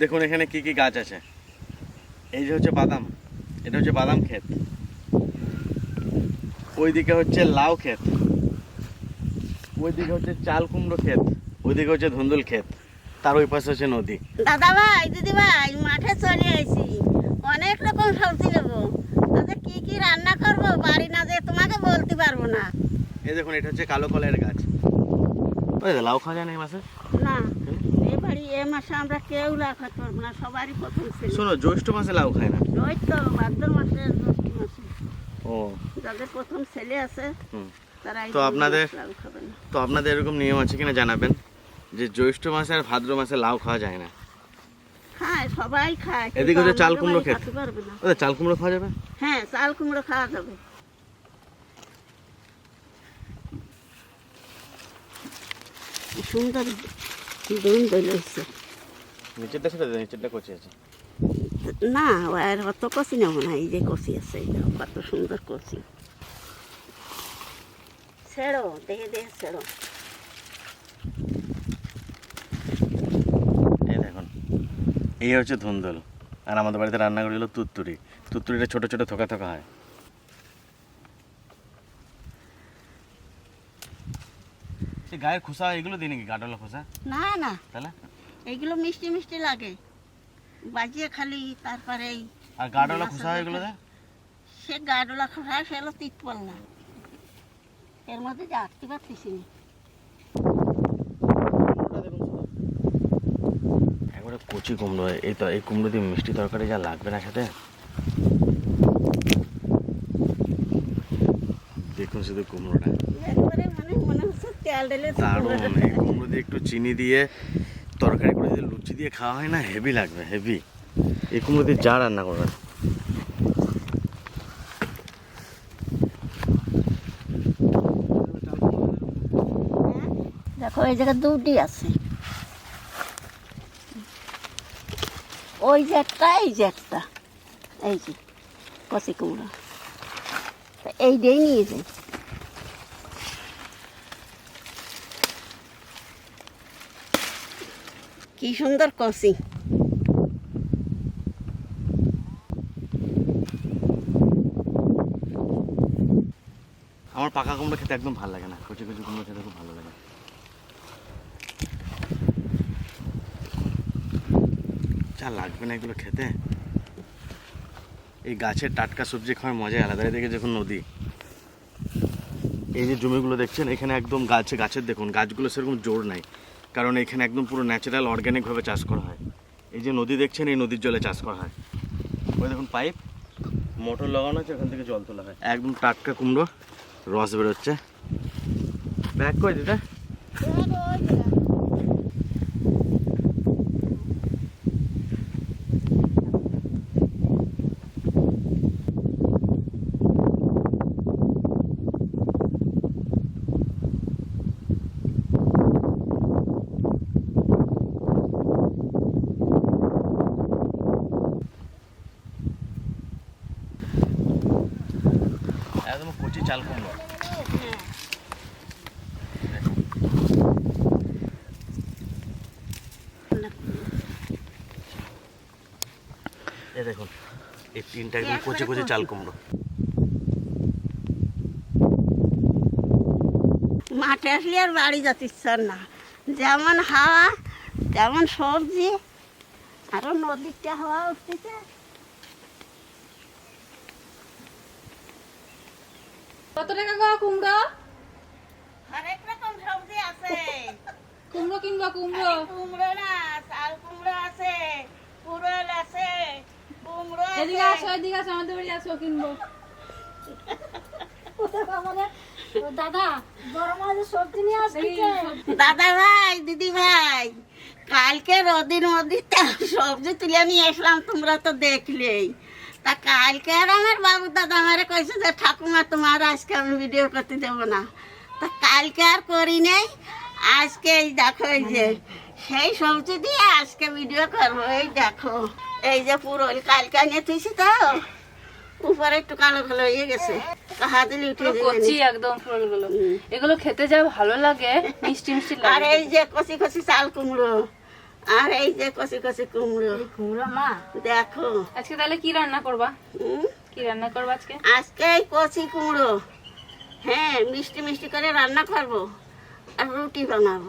দেখুন এখানে কি কি গাছ আছে। এই যে হচ্ছে বাদাম এটা হচ্ছে বাদাম ক্ষেত। ওইদিকে হচ্ছে লাউ ক্ষেত। ওইদিকে হচ্ছে চাল কুমড়ো ক্ষেত। ওইদিকে হচ্ছে ধুন্দুল ক্ষেত। তার ওই পাশে হচ্ছে নদী। দাদা ভাই দিদি ভাই মাঠে চলে এসেছি। অনেক রকম সবজি নেব। তাতে কি কি রান্না করব বাড়ি না যে তোমাকে বলতে পারব না। এই দেখুন এটা হচ্ছে কালো কলের গাছ। ওই লাউ খাওয়া যায় না এই মাসে? না। এই বাড়ি এ মাসে আমরা কেউ লাগাতে পারব না সবারই প্রথম ছিল। শোনো জ্যৈষ্ঠ মাসে লাউ খায় না? ভাদ্র মাসে জ্যৈষ্ঠ মাসে। ও। যাদের প্রথম ছেলে আছে হুম। তারা এই তো আপনাদের- লাউ খাবে না। তো আপনাদের এরকম নিয়ম আছে কিনা জানাবেন? যে জ্যৈষ্ঠ মাসে আর ভাদ্র মাসে লাউ খাওয়া যায় না? খায় সবাই খায় এদিকে হচ্ছে চাল কুমড়ো চাল কুমড়ো খাওয়া যাবে? হ্যাঁ চাল কুমড়ো খাওয়া যাবে। সুন্দর নিচেরটা কচি আছে। না আর অত না এই যে আছে কত সুন্দর ছেড়ো দেখে দেখে ছেড়ো। এই দেখুন এই হচ্ছে ধুন্দল। আর আমাদের বাড়িতে রান্না করি হলো তুত্তুরি তুত্তুরিটা ছোট ছোট থোকা থোকা হয়। এই গায়ের খোসা এগুলো দিই নাকি গাডলা খোসা? না না। তাহলে? এইগুলো মিষ্টি মিষ্টি লাগে। বাজিয়ে খালি তারপরে এই আর গাডলা খোসা এগুলো দেয়? সে গাডলা খোসা সে হলো তিতপল না। এর মধ্যে যে আটতে পারতেছি না। একবারে কচি কুমড়ো এই তো এই কুমড়ো দিয়ে মিষ্টি তরকারি যা লাগবে না সাথে। দেখুন শুধু কুমড়োটা। দারুণ এই কুমড়ো দিয়ে একটু চিনি দিয়ে তরকারি করে যদি লুচি দিয়ে খাওয়া হয় না হেভি লাগবে হেভি এই কুমড়ো দিয়ে যা রান্না করবেন। দেখো এই জায়গায় দুটি আছে। ওই যে একটা এই যে একটা। এই যে কষি কুমড়ো। তা এইটাই নিয়ে যাই। কি সুন্দর কষি আমার পাকা কুমড়ো খেতে একদম ভালো লাগে না, কচি কচি কুমড়ো খেতে খুব ভালো লাগে। যা লাগবে না এগুলো খেতে। এই গাছের টাটকা সবজি খাওয়ার মজাই আলাদা এদিকে দেখুন নদী। এই যে জমিগুলো দেখছেন, এখানে একদম গাছে, গাছের দেখুন, গাছগুলো সেরকম জোর নাই। কারণ এখানে একদম পুরো ন্যাচারাল অর্গ্যানিকভাবে চাষ করা হয়। এই যে নদী দেখছেন, এই নদীর জলে চাষ করা হয়। ওই দেখুন পাইপ, মোটর লাগানো আছে ওখান থেকে জল তোলা হয়। একদম টাটকা কুমড়ো, রস বেরোচ্ছে। ব্যাক করে দিতে একদম কচি চাল কুমড়ো দেখুন এই তিনটা একদম কচি কচি চাল কুমড়ো। মাঠে আসলে আর বাড়ি যেতে ইচ্ছা না। যেমন হাওয়া তেমন সবজি আরও নদীরটা হাওয়া উঠতেছে। কত টাকা গো কুমড়ো? হরেক রকম সবজি আছে। কুমড়ো কিনবো কুমড়ো। কুমড়ো না চাল কুমড়ো আছে পুরল আছে কুমড়ো এদিকে আসো এদিকে আসো আমাদের বাড়ি আসো কিনবো। দাদা সবজি নিয়ে আসছে দাদা ভাই দিদি ভাই কালকে রদির মধ্যে সবজি তুলে নিয়ে আসলাম তোমরা তো দেখলেই। তা কালকে আর আমার বাবু দাদা আমারে কইছে যে ঠাকুমা তোমার আজকে আমি ভিডিও করতে দেবো না। তা কালকে আর করি নেই। আজকে এই দেখো এই যে সেই সবজি দিয়ে আজকে ভিডিও করব। এই দেখো এই যে পুরো কালকে নিয়ে তুইছি তো উপরে একটু কালো কালো হয়ে গেছে। কচি একদম ফুলগুলো এগুলো খেতে যা ভালো লাগে মিষ্টি মিষ্টি আর এই যে কচি কচি চাল কুমড়ো। আর এই যে কষি কষি কুমড়ো। কুমড়ো মা। দেখো। আজকে তাহলে কি রান্না করবা? কি রান্না করবা আজকে? আজকে এই কুমড়ো। হ্যাঁ মিষ্টি মিষ্টি করে রান্না করব আর রুটি বানাবো।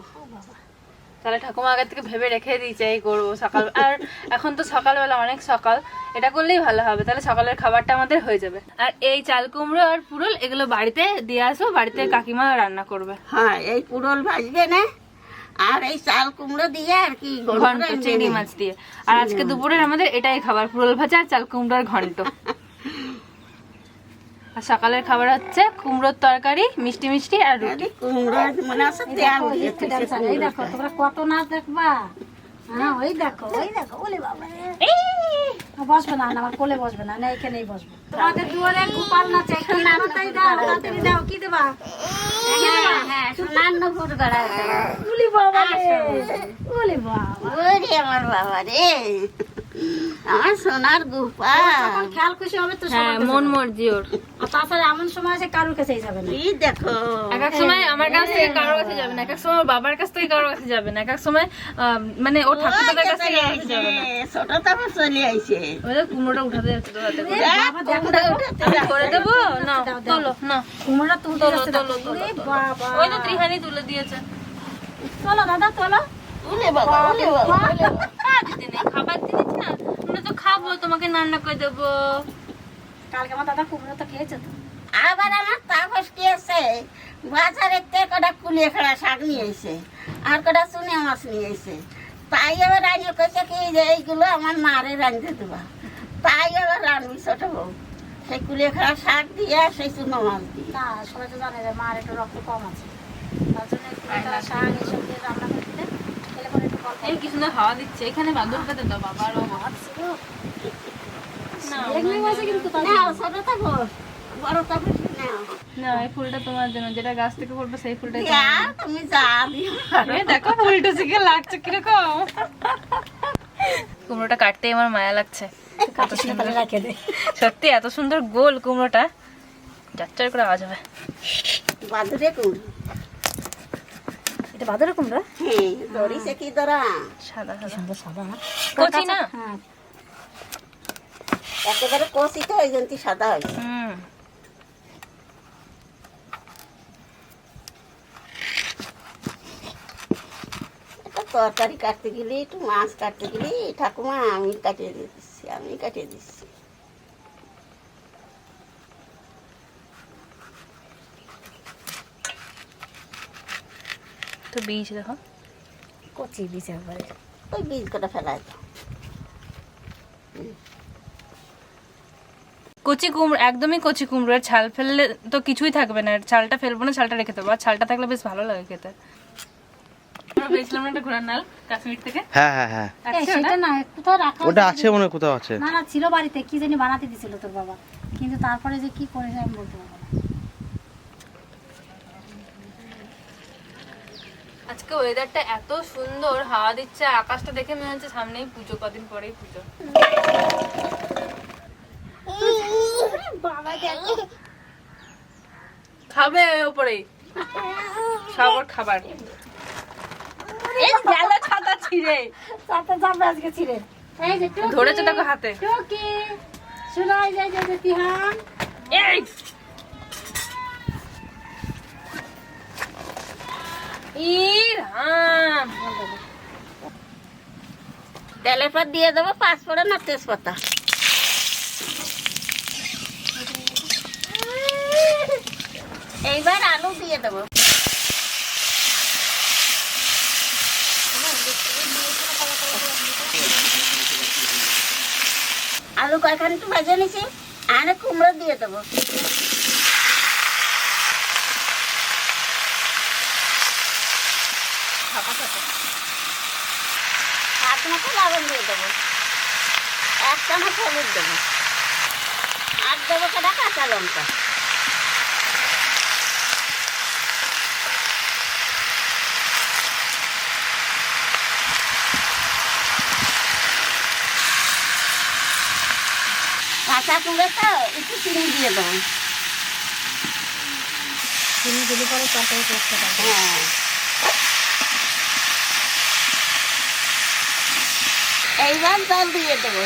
তাহলে ঠাকুমা আগে থেকে ভেবে রেখে দিয়েছে এই করব সকাল আর এখন তো সকালবেলা অনেক সকাল। এটা করলেই ভালো হবে তাহলে সকালের খাবারটা আমাদের হয়ে যাবে। আর এই চাল কুমড়ো আর পুরল এগুলো বাড়িতে দিয়ে আসো বাড়িতে কাকিমা রান্না করবে। হ্যাঁ এই পুরল ভাজবে না? আর এই চাল কুমড়ো দিয়ে আর কি ঘন্ট চিংড়ি মাছ দিয়ে। আর আজকে দুপুরের আমাদের এটাই খাবার পুরল ভাজা আর চাল কুমড়োর ঘন্ট। আর সকালের খাবার হচ্ছে কুমড়োর তরকারি মিষ্টি মিষ্টি আর রুটি। আরে কুমড়ো মনে আছে তেল। এই দেখো তোমরা কত নাচ দেখবা? হ্যাঁ ওই দেখো ওই দেখো ওলে বাবা। বসবে না আমার কোলে বসবে না না এখানেই বসবে। তোমাদের দুয়ারে গোপাল নাচে কি তাড়াতাড়ি দাও তাড়াতাড়ি দাও কি দেবা? হ্যাঁ হ্যাঁ বাবা রে আমার বাবা রে আমার সোনার খেয়াল খুশি হবে তো হ্যাঁ মন মর্জি ওর আর তাছাড়া এমন সময় আছে কারোর কাছেই যাবে না। এই দেখো। এক এক সময় আমার কাছ থেকে কারোর কাছে যাবে না এক এক সময় বাবার কাছ থেকে কারোর কাছে যাবে না এক এক সময় মানে ওর ঠাকুরদার কাছ কাছে যাবে না। ছোট তারপর চলে আইছে ওই কুমড়োটা উঠাতে যাচ্ছে তো হাতে করে। দেবো? না। তোলো না। কুমড়া তুলতে যাচ্ছে তোলো, তোলো, ওরে তোলো। বাবা। ওই তো ত্রিহানি তুলে দিয়েছে। চলো দাদা চলো উলে বাবা উলে বাবা উলে বাবা। খাওয়া দিতে নেই খাবার দিয়েছি না। আমরা তো খাব তোমাকে রান্না করে দেবো। কালকে আমার দাদা কুমড়ো তো খেয়েছে তো। আবার আমার তাপস কি আছে? বাজারের থেকে কটা খেলা শাক নিয়ে এসে আর কটা চুনে মাছ নিয়ে এসে। তাই এবার রান্না কইছে কি যে এইগুলো আমার মারে রাঁধতে দেবা। তাই এবার রান্নবি ছোট বউ। সেই কুলিয়ে খেলা শাক দিয়ে সেই চুনো মাছ দিয়ে। না সবাই তো জানে যে মার একটু রক্ত কম আছে। তার জন্য একটু তারা শাক এসব দিয়ে রান্না করে দিতে খেলে পরে একটু গল্প এই দিচ্ছে। এখানে বাদুর পেতে দাও বাবার ও বাবা না এই ফুলটা তোমার জন্য যেটা গাছ থেকে পড়বে সেই ফুলটাই তুমি যা দেখো ফুলটা শিখে লাগছে কীরকম। কুমড়োটা কাটতেই আমার মায়া লাগছে। সত্যি এত সুন্দর গোল কুমড়োটা। যাত্রার করে আওয়াজ হবে। বাদুরে কুমড়ো এটা হ্যাঁ ধরিছে কি সাদা সাদা। সুন্দর সাদা। কচি না? হ্যাঁ। একেবারে কষি তো ওই জন্য সাদা হয়েছে। হুম। তরকারি কাটতে গেলে একটু মাছ কাটতে গেলে ঠাকুমা আমি কাটিয়ে দিচ্ছি আমি কাটিয়ে দিচ্ছি। বীজ দেখো। কচি বিছে একবারে। ওই বীজ কটা ফেলাই দাও কচি কুমড়ো একদমই কচি কুমড়োর ছাল ফেললে তো কিছুই থাকবে না। ছালটা ফেলব না ছালটা রেখে দেবো। আর ছালটা থাকলে বেশ ভালো লাগে খেতে। আমরা পেয়েছিলাম না একটা ঘোড়ার নাল কাশ্মীর থেকে। হ্যাঁ হ্যাঁ হ্যাঁ। সেটা ওটা? না কোথাও রাখা ওটা আছে। মনে কোথাও আছে। না না ছিল বাড়িতে। কি জানি বানাতে দিছিল তোর বাবা। কিন্তু তারপরে যে কি করে আমি বলতে পারব না আজকে ওয়েদারটা এত সুন্দর হাওয়া দিচ্ছে আকাশটা দেখে মনে হচ্ছে সামনেই পুজো কদিন পরেই পুজো। খাবে ওপরেই সব খাবার। ছাতা ছিঁড়ে চাপে আজকে ছিঁড়ে। ধরেছে দেখো হাতে। এই! তেলের পর দিয়ে দেবো, পাঁচফোড়ন আর তেজপাতা। এইবার আলু দিয়ে দেবো। আলু কয়েকখান একটু ভেজে নিছি, আর কুমড়ো দিয়ে দেবো হাত মতো লবণ দিয়ে দেবো। এক চামচ হলুদ দেবো। আর দেবো কটা? কাঁচা লঙ্কা। কাঁচা কুমড়ো তো একটু চিনি দিয়ে দেবো। চিনি দিলে পরে তরকারি করতে পারব। হ্যাঁ। এইবার জল দিয়ে দেবো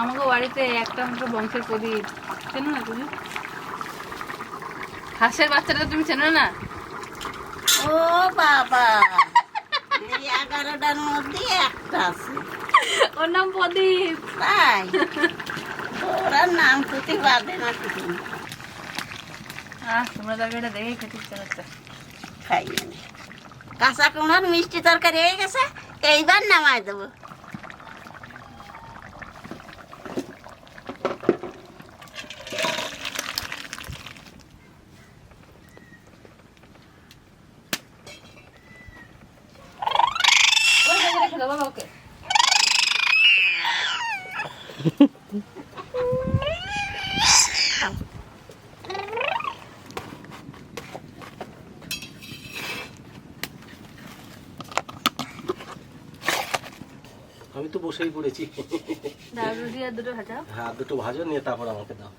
আমাকে বাড়িতে একটা মাত্র বংশের প্রদীপ। চেনো না তুমি? হাঁসের বাচ্চাটা তুমি চেনো না? ও বাবা। এগারোটার মধ্যে একটা আছে। ওর নাম প্রদীপ। তাই? ওরা নাম বাদে না কিছু। তোমরা দেখে খেতে ইচ্ছা করছে। খাই কাঁচা কুমড়োর মিষ্টি তরকারি হয়ে গেছে এইবার নামাই দেবো। ওই দাও বাবা ওকে আমি তো বসেই পড়েছি। আর দুটো ভাজা। হ্যাঁ দুটো ভাজো নিয়ে তারপর আমাকে দাও।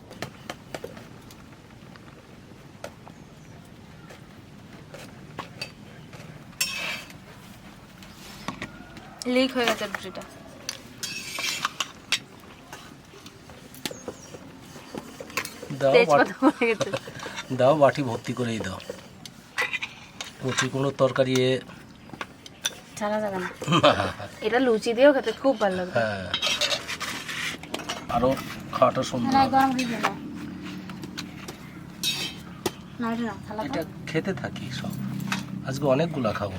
লিক হয়ে গেছে রুটিটা দাও বাটি। ভর্তি করেই দাও। কচি কোনো তরকারি এ ছাড়া যাবে না। এটা লুচি দিয়েও খেতে খুব ভালো লাগবে। হ্যাঁ। আরও খাওয়াটা সুন্দর এটা খেতে থাকি সব। আজকে অনেকগুলা খাব।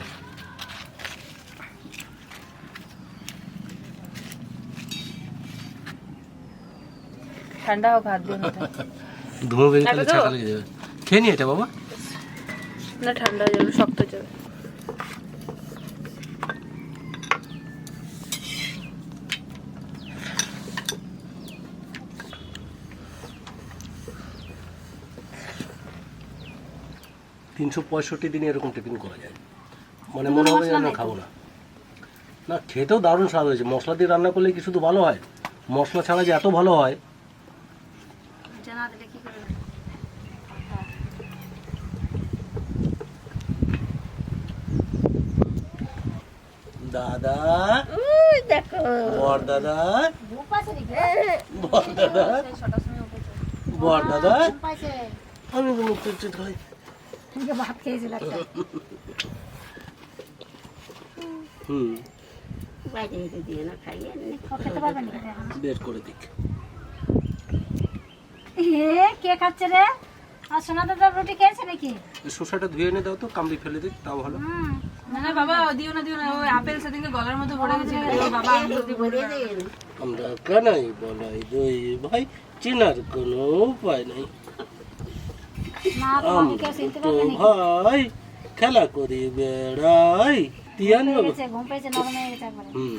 ঠান্ডা হোক হাত দিয়ে নিতে বেরিয়ে তাহলে? ছাকা লেগে যাবে। খেয়ে নি এটা বাবা? না ঠান্ডা হয়ে যাবে শক্ত হয়ে যাবে। তিনশো পঁয়ষট্টি দিনে এরকম টিফিন করা যায়। মানে মনে হবে যেন খাব না। না খেতেও দারুণ স্বাদ হয়েছে। মশলা দিয়ে রান্না করলে কি শুধু ভালো হয়? মশলা ছাড়া যে এত ভালো হয় জানা দিলে কি করে দাদা। দেখো। বর দাদা। বর দাদা। বর দাদা। আমি তো মুখ চুট খাই ভাত খেয়েছিল হুম। বের করে দিক। এ কে খাচ্ছে রে? আর সোনা দাদা রুটি খেয়েছে নাকি? এই ধুয়ে এনে দাও তো কামড়ি ফেলে দিক তাও ভালো। না না বাবা দিও না দিও না ওই আপেল সেদিনকে গলার মধ্যে পড়ে গেছে বাবা দিয়ে ভরে দিয়ে আমরা কানাই বলাই দই ভাই চেনার কোনো উপায় নাই। ভাই খেলা করি বেড়াই তিয়ান হুম।